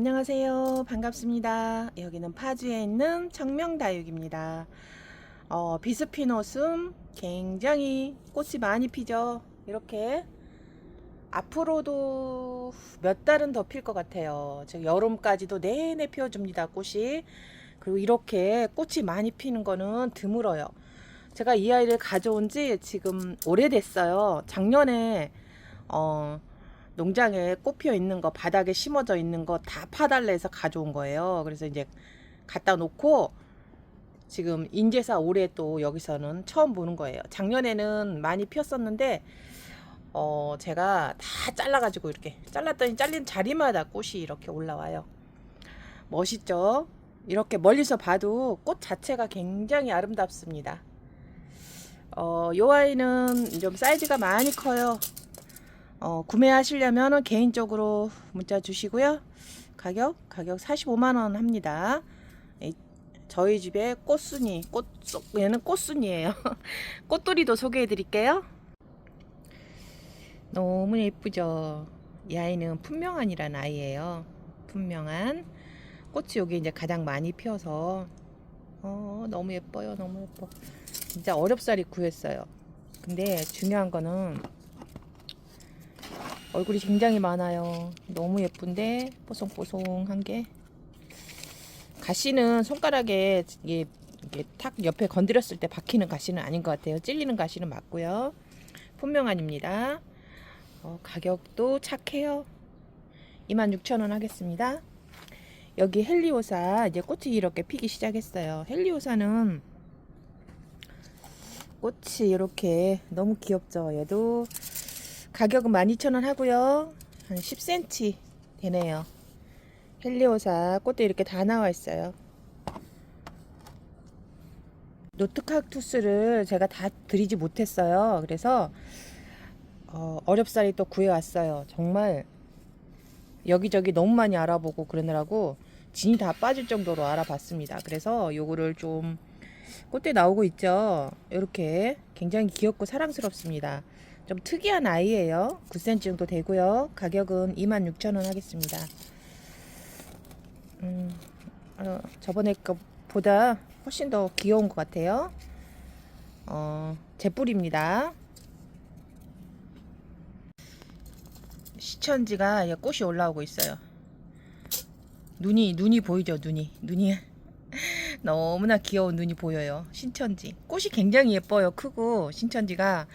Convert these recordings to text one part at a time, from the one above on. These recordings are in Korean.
안녕하세요. 반갑습니다. 여기는 파주에 있는 청명다육입니다. 어, 비스피노슴 굉장히 꽃이 많이 피죠. 이렇게 앞으로도 몇 달은 더 필 것 같아요. 즉 여름까지도 내내 피워줍니다. 꽃이. 그리고 이렇게 꽃이 많이 피는 거는 드물어요. 제가 이 아이를 가져온 지 지금 오래됐어요. 작년에 어, 농장에 꽃 피어 있는 거 바닥에 심어져 있는 거 다 파달래 해서 가져온 거예요. 그래서 이제 갖다 놓고 지금 인제사 올해 또 여기서는 처음 보는 거예요. 작년에는 많이 피었었는데 어 제가 다 잘라가지고 이렇게 잘랐더니 잘린 자리마다 꽃이 이렇게 올라와요. 멋있죠? 이렇게 멀리서 봐도 꽃 자체가 굉장히 아름답습니다. 어, 요 아이는 좀 사이즈가 많이 커요. 어, 구매하시려면 개인적으로 문자 주시고요. 가격 가격 45만 원 합니다. 이, 저희 집에 꽃순이 꽃 얘는 꽃순이에요. 꽃돌이도 소개해 드릴게요. 너무 예쁘죠. 이 아이는 품명한이라는 아이예요. 품명한 꽃이 여기 이제 가장 많이 피어서 어, 너무 예뻐요. 너무 예뻐. 진짜 어렵사리 구했어요. 근데 중요한 거는 얼굴이 굉장히 많아요. 너무 예쁜데 뽀송뽀송한 게 가시는 손가락에 이게, 이게 탁 옆에 건드렸을 때 박히는 가시는 아닌 것 같아요. 찔리는 가시는 맞고요. 분명한입니다. 어, 가격도 착해요. 26,000원 하겠습니다. 여기 헬리오사 이제 꽃이 이렇게 피기 시작했어요. 헬리오사는 꽃이 이렇게 너무 귀엽죠. 얘도 가격은 12,000원 하고요. 한 10cm 되네요. 헬리오사 꽃도 이렇게 다 나와 있어요. 노트칵투스를 제가 다 드리지 못했어요. 그래서 어, 어렵사리 또 구해왔어요. 정말 여기저기 너무 많이 알아보고 그러느라고 진이 다 빠질 정도로 알아봤습니다. 그래서 요거를 좀 꽃대 나오고 있죠. 이렇게 굉장히 귀엽고 사랑스럽습니다. 좀 특이한 아이예요. 9cm 정도 되고요. 가격은 26,000원 하겠습니다. 음, 어, 저번에 것보다 훨씬 더 귀여운 것 같아요. 어, 제뿔입니다. 시천지가 꽃이 올라오고 있어요. 눈이 눈이 보이죠? 눈이 눈이 너무나 귀여운 눈이 보여요. 신천지 꽃이 굉장히 예뻐요. 크고 신천지가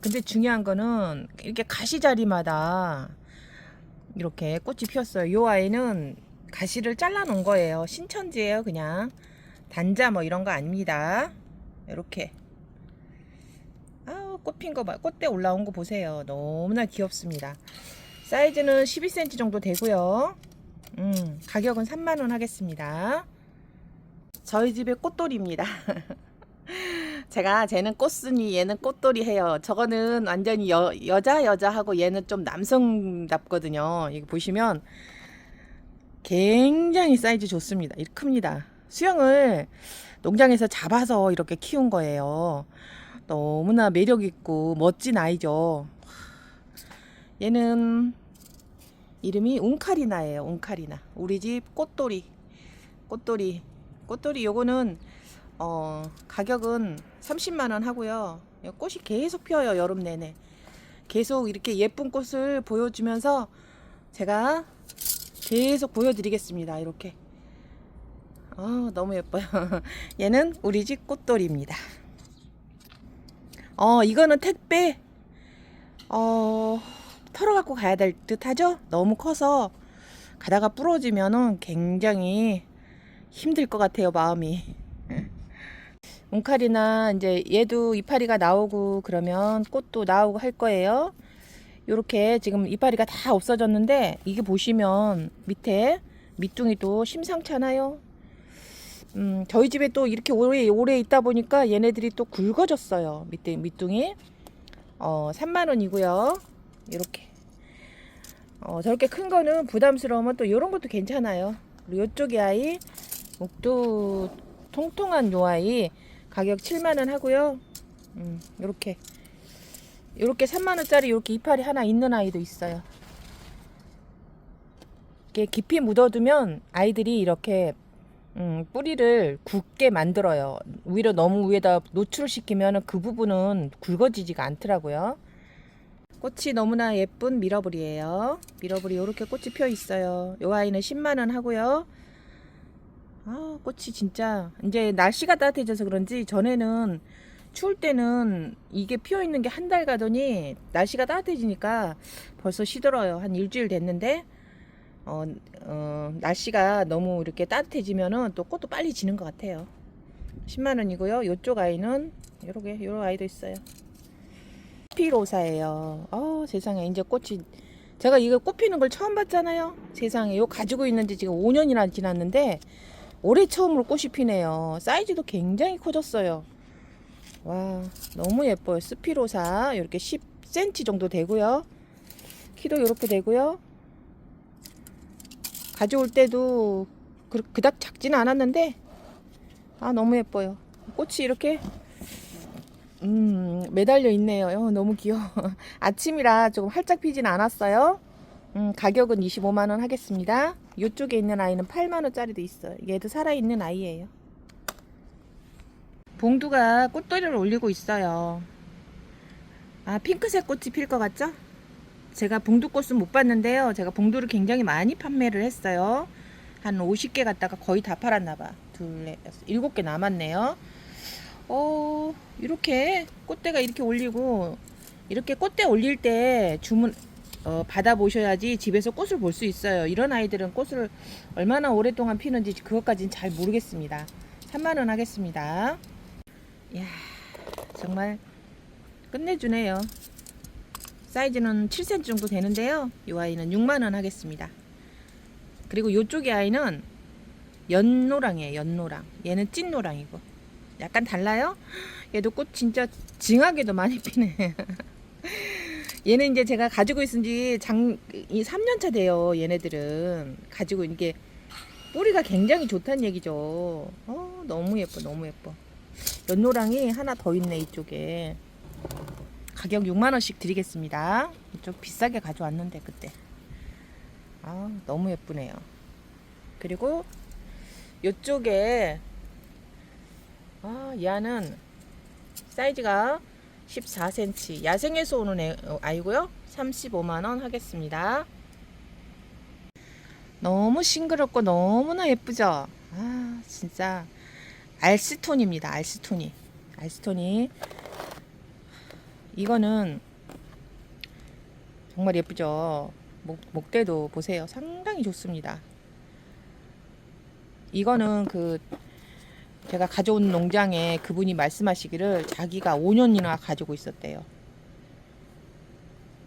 근데 중요한 거는 이렇게 가시자리마다 이렇게 꽃이 피었어요. 요 아이는 가시를 잘라 놓은 거예요. 신천지예요, 그냥 단자 뭐 이런 거 아닙니다. 이렇게 아우 꽃 핀 거 봐. 꽃대 올라온 거 보세요. 너무나 귀엽습니다. 사이즈는 12cm 정도 되고요. 음, 가격은 3만원 하겠습니다. 저희 집의 꽃돌이입니다. 제가 쟤는 꽃순이 얘는 꽃돌이 해요. 저거는 완전히 여, 여자 여자하고 얘는 좀 남성답거든요. 이거 보시면 굉장히 사이즈 좋습니다. 이렇게 큽니다. 수영을 농장에서 잡아서 이렇게 키운 거예요. 너무나 매력 있고 멋진 아이죠. 얘는 이름이 웅카리나예요. 웅카리나. 우리 집 꽃돌이. 꽃돌이. 꽃돌이 요거는 어, 가격은 30만 원 하고요. 꽃이 계속 피어요. 여름 내내. 계속 이렇게 예쁜 꽃을 보여주면서 제가 계속 보여드리겠습니다. 이렇게. 어, 너무 예뻐요. 얘는 우리 집 꽃돌이입니다. 어, 이거는 택배. 어, 털어 갖고 가야 될 듯 하죠? 너무 커서 가다가 부러지면은 굉장히 힘들 것 같아요, 마음이. 웅칼이나 이제 얘도 이파리가 나오고 그러면 꽃도 나오고 할 거예요. 요렇게 지금 이파리가 다 없어졌는데 이게 보시면 밑에 밑둥이도 심상찮아요. 음, 저희 집에 또 이렇게 오래 오래 있다 보니까 얘네들이 또 굵어졌어요. 밑에 밑둥이. 어, 3만 원이고요. 이렇게. 어, 저렇게 큰 거는 부담스러우면 또 이런 것도 괜찮아요. 그리고 이쪽이 아이 목도 통통한 요 아이 가격 7만 원 하고요. 음, 요렇게 요렇게 3만 원짜리 요렇게 이파리 하나 있는 아이도 있어요. 이게 깊이 묻어두면 아이들이 이렇게 음, 뿌리를 굳게 만들어요. 오히려 너무 위에다 노출시키면 그 부분은 굵어지지가 않더라고요. 꽃이 너무나 예쁜 미러블이에요. 미러블이 이렇게 꽃이 펴 있어요. 이 아이는 10만 원 하고요. 아, 꽃이 진짜 이제 날씨가 따뜻해져서 그런지 전에는 추울 때는 이게 피어 있는 게 한 달 가더니 날씨가 따뜻해지니까 벌써 시들어요. 한 일주일 됐는데 어, 어, 날씨가 너무 이렇게 따뜻해지면은 또 꽃도 빨리 지는 것 같아요. 10만 원이고요. 이쪽 아이는 이렇게 이런 아이도 있어요. 피로사예요. 어, 세상에 이제 꽃이 제가 이거 꽃 피는 걸 처음 봤잖아요. 세상에 요 가지고 있는지 지금 5년이나 지났는데 올해 처음으로 꽃이 피네요. 사이즈도 굉장히 커졌어요. 와, 너무 예뻐요. 스피로사 이렇게 10cm 정도 되고요. 키도 이렇게 되고요. 가져올 때도 그, 그닥 작지는 않았는데 아 너무 예뻐요. 꽃이 이렇게 음 매달려 있네요. 어, 너무 귀여워. 아침이라 조금 활짝 피진 않았어요. 음, 가격은 25만 원 하겠습니다. 이쪽에 있는 아이는 8만 원짜리도 있어요. 얘도 살아 있는 아이예요. 봉두가 꽃돌이를 올리고 있어요. 아 핑크색 꽃이 필 것 같죠? 제가 봉두꽃은 못 봤는데요. 제가 봉두를 굉장히 많이 판매를 했어요. 한 50개 갖다가 거의 다 팔았나 봐. 둘, 넷, 여섯, 일곱 개 남았네요. 어, 이렇게 꽃대가 이렇게 올리고 이렇게 꽃대 올릴 때 주문 어, 받아보셔야지 집에서 꽃을 볼 수 있어요. 이런 아이들은 꽃을 얼마나 오랫동안 피는지 그것까지는 잘 모르겠습니다. 3만원 하겠습니다. 이야, 정말 끝내주네요. 사이즈는 7cm 정도 되는데요. 이 아이는 6만원 하겠습니다. 그리고 이쪽의 아이는 연노랑이에요. 연노랑. 얘는 찐노랑이고. 약간 달라요? 얘도 꽃 진짜 징하게도 많이 피네. 얘는 이제 제가 가지고 있은 지 장, 이 3년차 돼요. 얘네들은. 가지고 이게 뿌리가 굉장히 좋다는 얘기죠. 어, 너무 예뻐, 너무 예뻐. 연노랑이 하나 더 있네, 이쪽에. 가격 6만 원씩 드리겠습니다. 이쪽 비싸게 가져왔는데, 그때. 아, 너무 예쁘네요. 그리고 이쪽에, 아, 얘는 사이즈가 14cm. 야생에서 오는 애, 어, 아이고요. 35만원 하겠습니다. 너무 싱그럽고 너무나 예쁘죠? 아, 진짜. 알스톤입니다. 알스톤이. 알스톤이. 이거는 정말 예쁘죠? 목, 목대도 보세요. 상당히 좋습니다. 이거는 그 제가 가져온 농장에 그분이 말씀하시기를 자기가 5년이나 가지고 있었대요.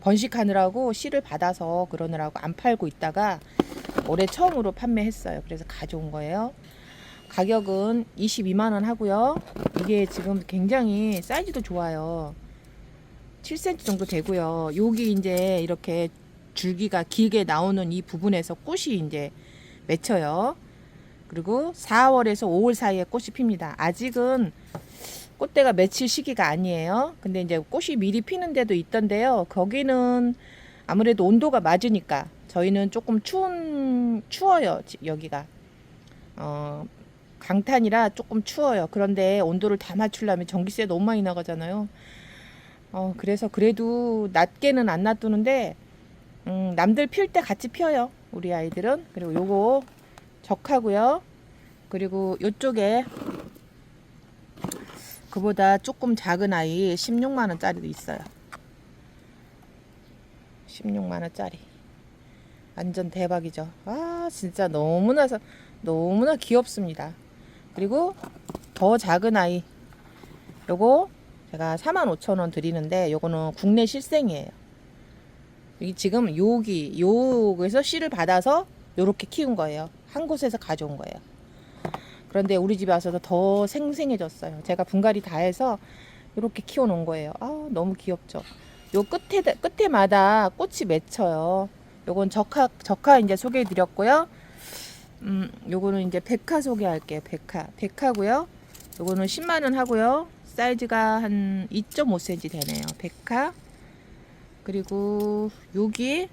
번식하느라고 씨를 받아서 그러느라고 안 팔고 있다가 올해 처음으로 판매했어요. 그래서 가져온 거예요. 가격은 22만 원 하고요. 이게 지금 굉장히 사이즈도 좋아요. 7cm 정도 되고요. 여기 이제 이렇게 줄기가 길게 나오는 이 부분에서 꽃이 이제 맺혀요. 그리고 4월에서 5월 사이에 꽃이 핍니다. 아직은 꽃대가 맺힐 시기가 아니에요. 근데 이제 꽃이 미리 피는 데도 있던데요. 거기는 아무래도 온도가 맞으니까 저희는 조금 추운 추워요. 지- 여기가 어, 강탄이라 조금 추워요. 그런데 온도를 다 맞추려면 전기세 너무 많이 나가잖아요. 어, 그래서 그래도 낮게는 안 놔두는데 음, 남들 필 때 같이 피어요. 우리 아이들은 그리고 요거 적하고요. 그리고 요쪽에 그보다 조금 작은 아이 16만 원짜리도 있어요. 16만 원짜리. 완전 대박이죠. 아, 진짜 너무나 사- 너무나 귀엽습니다. 그리고 더 작은 아이 요거 제가 45,000원 드리는데 요거는 국내 실생이에요. 이 지금 여기 요에서 씨를 받아서 요렇게 키운 거예요. 한 곳에서 가져온 거예요. 그런데 우리 집에 와서도 더 생생해졌어요. 제가 분갈이 다 해서 이렇게 키워놓은 거예요. 아 너무 귀엽죠. 요 끝에 끝에마다 꽃이 맺혀요. 요건 적화 적화 이제 소개해드렸고요. 음 요거는 이제 백화 소개할게요. 백화 백화고요. 요거는 10만 원 하고요. 사이즈가 한 2.5cm 되네요. 백화 그리고 여기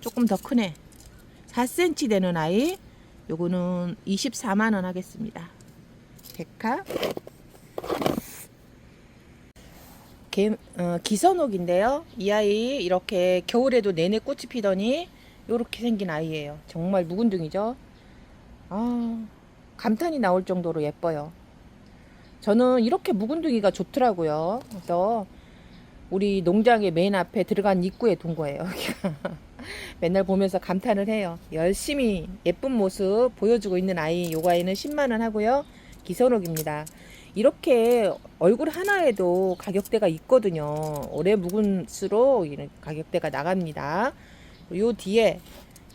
조금 더 크네. 4cm 되는 아이 요거는 24만 원 하겠습니다. 데카 개, 어, 기선옥인데요. 이 아이 이렇게 겨울에도 내내 꽃이 피더니 요렇게 생긴 아이예요. 정말 묵은둥이죠. 아, 감탄이 나올 정도로 예뻐요. 저는 이렇게 묵은둥이가 좋더라고요. 그래서 우리 농장의 맨 앞에 들어간 입구에 둔 거예요. 맨날 보면서 감탄을 해요. 열심히 예쁜 모습 보여주고 있는 아이. 요거 아이는 10만 원 하고요. 기선옥입니다. 이렇게 얼굴 하나에도 가격대가 있거든요. 오래 묵은수록 가격대가 나갑니다. 요 뒤에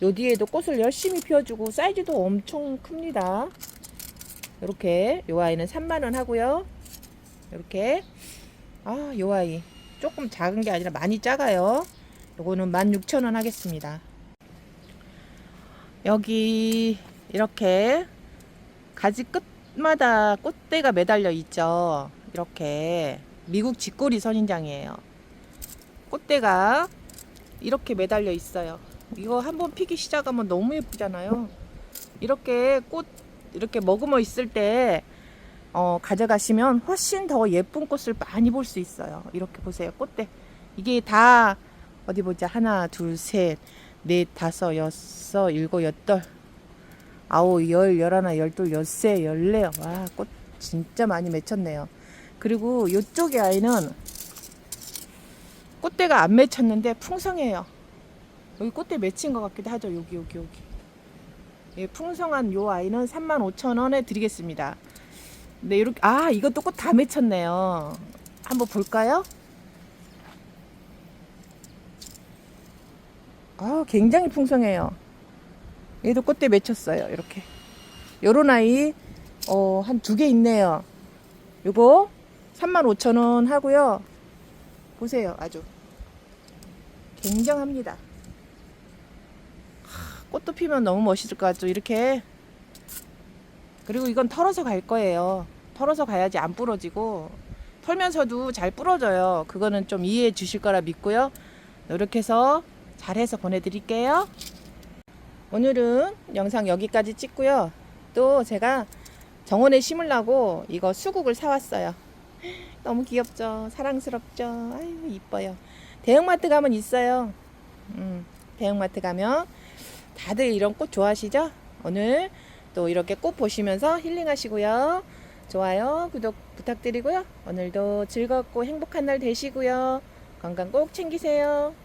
요 뒤에도 꽃을 열심히 피워주고 사이즈도 엄청 큽니다. 이렇게 요 아이는 3만 원 하고요. 이렇게 아, 요 아이 조금 작은 게 아니라 많이 작아요. 요거는 16,000원 하겠습니다. 여기 이렇게 가지 끝마다 꽃대가 매달려 있죠. 이렇게 미국 집꼬리 선인장이에요. 꽃대가 이렇게 매달려 있어요. 이거 한번 피기 시작하면 너무 예쁘잖아요. 이렇게 꽃 이렇게 머금어 있을 때 어, 가져가시면 훨씬 더 예쁜 꽃을 많이 볼 수 있어요. 이렇게 보세요. 꽃대. 이게 다 어디 보자. 하나, 둘, 셋, 넷, 다섯, 여섯, 일곱, 여덟, 아홉, 열, 열하나, 열둘, 열세, 열네. 와, 꽃 진짜 많이 맺혔네요. 그리고 이쪽의 아이는 꽃대가 안 맺혔는데 풍성해요. 여기 꽃대 맺힌 것 같기도 하죠. 여기, 여기, 여기. 예, 풍성한 요 아이는 35,000원에 드리겠습니다. 네, 이렇게 아, 이것도 꽃 다 맺혔네요. 한번 볼까요? 아, 굉장히 풍성해요. 얘도 꽃대 맺혔어요. 이렇게. 요런 아이 어, 한 두 개 있네요. 요거 35,000원 하고요. 보세요. 아주 굉장합니다. 하, 꽃도 피면 너무 멋있을 것 같죠. 이렇게 그리고 이건 털어서 갈 거예요. 털어서 가야지 안 부러지고 털면서도 잘 부러져요. 그거는 좀 이해해 주실 거라 믿고요. 이렇게 해서 잘해서 보내드릴게요. 오늘은 영상 여기까지 찍고요. 또 제가 정원에 심으려고 이거 수국을 사왔어요. 너무 귀엽죠? 사랑스럽죠? 아유 이뻐요. 대형마트 가면 있어요. 음, 대형마트 가면 다들 이런 꽃 좋아하시죠? 오늘 또 이렇게 꽃 보시면서 힐링하시고요. 좋아요, 구독 부탁드리고요. 오늘도 즐겁고 행복한 날 되시고요. 건강 꼭 챙기세요.